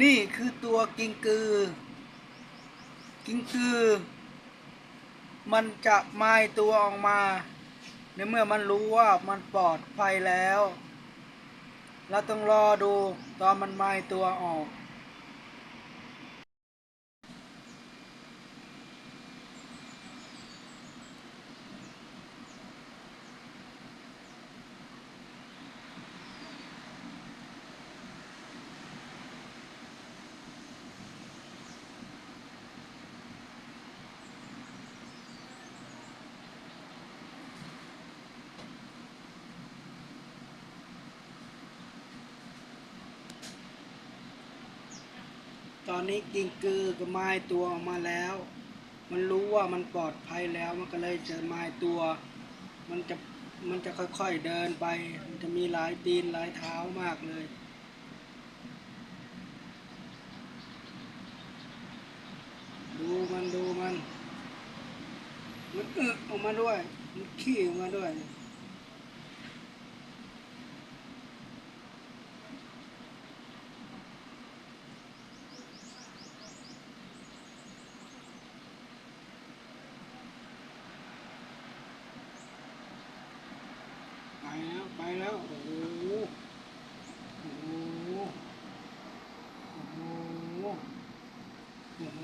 นี่คือตัวกิงกือ กิงกือ มันจะไม่ตัวออกมา ในเมื่อมันรู้ว่ามันปลอดภัยแล้ว เราต้องรอดูตอนมันไม่ตัวออก ตอนนี้กิงกือก็ไม้ตัวออกมาแล้ว มันรู้ว่ามันปลอดภัยแล้ว มันก็เลยจะไม้ตัว มันจะมันจะค่อยๆเดินไป มันจะมีหลายตีนหลายเท้ามากเลยดูมันดูมันมันอึออกมาด้วย มันขี้ออกมาด้วย แล้วไปแล้ว โอ้โหโอ้โหโอ้โห